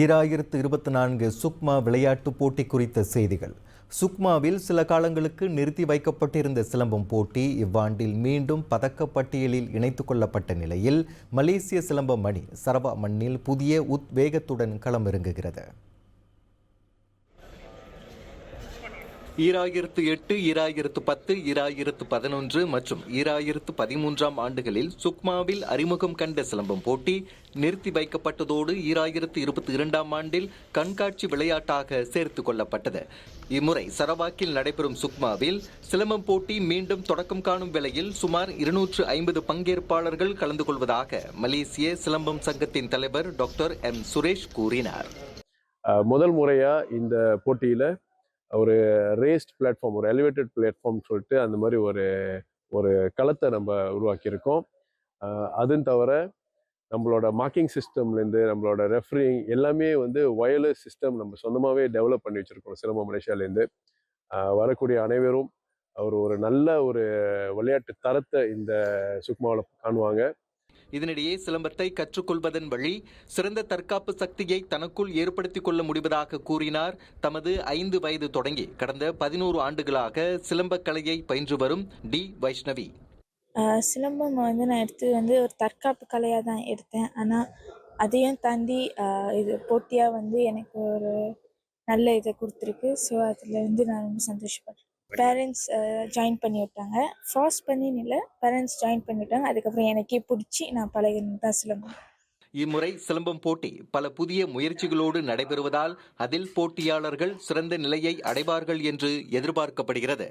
ஈராயிரத்து இருபத்தி நான்கு சுக்மா விளையாட்டுப் போட்டி குறித்த செய்திகள். சுக்மாவில் சில காலங்களுக்கு நிறுத்தி வைக்கப்பட்டிருந்த சிலம்பம் போட்டி இவ்வாண்டில் மீண்டும் பதக்கப்பட்டியலில் இணைத்து கொள்ளப்பட்ட நிலையில் மலேசிய சிலம்பம் அணி சரவா மண்ணில் புதிய உத்வேகத்துடன் களமிறங்குகிறது. ஈராயிரத்து எட்டு ஈராயிரத்து பத்து ஈராயிரத்து பதினொன்று மற்றும் ஈராயிரத்து பதிமூன்றாம் ஆண்டுகளில் சுக்மாவில் அறிமுகம் கண்ட சிலம்பம் போட்டி நிறுத்தி வைக்கப்பட்டதோடு ஈராயிரத்து இருபத்தி இரண்டாம் ஆண்டில் கண்காட்சி விளையாட்டாக சேர்த்து கொள்ளப்பட்டது. இம்முறை சரவாக்கில் நடைபெறும் சுக்மாவில் சிலம்பம் போட்டி மீண்டும் தொடக்கம் காணும் வேளையில் சுமார் இருநூற்று ஐம்பது பங்கேற்பாளர்கள் கலந்து கொள்வதாக மலேசிய சிலம்பம் சங்கத்தின் தலைவர் டாக்டர் எம். சுரேஷ் கூறினார். அஹ் முதல் முறையா இந்த போட்டியில ஒரு ரேஸ்ட் பிளாட்ஃபார்ம் ஒரு எலிவேட்டட் பிளாட்ஃபார்ம் சொல்லிட்டு அந்த மாதிரி ஒரு ஒரு களத்தை நம்ம உருவாக்கியிருக்கோம். அதுன்னு அதுவும் தவிர நம்மளோட மார்க்கிங் சிஸ்டம்லேருந்து நம்மளோட ரெஃப்ரிங் எல்லாமே வந்து ஒயர்லெஸ் சிஸ்டம் நம்ம சொந்தமாகவே டெவலப் பண்ணி வச்சுருக்கோம் சிலம்ப மலேசியாலேருந்து. வரக்கூடிய அனைவரும் அவர் ஒரு நல்ல ஒரு விளையாட்டு தரத்தை இந்த சுக்மாவில் காணுவாங்க. இதனிடையே சிலம்பத்தை கற்றுக்கொள்வதன் வழி சிறந்த தற்காப்பு சக்தியை தனக்குள் ஏற்படுத்திக் கொள்ள முடிவதாக கூறினார். தமது ஐந்து வயது தொடங்கி கடந்த பதினோரு ஆண்டுகளாக சிலம்பக் கலையை பயின்று வரும் டி வைஷ்ணவி. சிலம்பம் வந்து நான் எடுத்து வந்து ஒரு தற்காப்பு கலையாக தான் எடுத்தேன். ஆனால் அதையும் தாண்டி இது போட்டியாக வந்து எனக்கு ஒரு நல்ல இதை கொடுத்துருக்கு. ஸோ அதில் வந்து நான் ரொம்ப சந்தோஷப்படுறேன். பேரண்ட்ஸ் ஜாயின் பண்ணி விட்டாங்க ஃபார்ஸ் பண்ணின்னு இல்லை பேரண்ட்ஸ் ஜாயின் பண்ணி விட்டாங்க அதுக்கப்புறம் எனக்கே பிடிச்சி நான் பழகினது தான் சிலம்பம். இம்முறை சிலம்பம் போட்டி பல புதிய முயற்சிகளோடு நடைபெறுவதால் அதில் போட்டியாளர்கள் சிறந்த நிலையை அடைவார்கள் என்று எதிர்பார்க்கப்படுகிறது.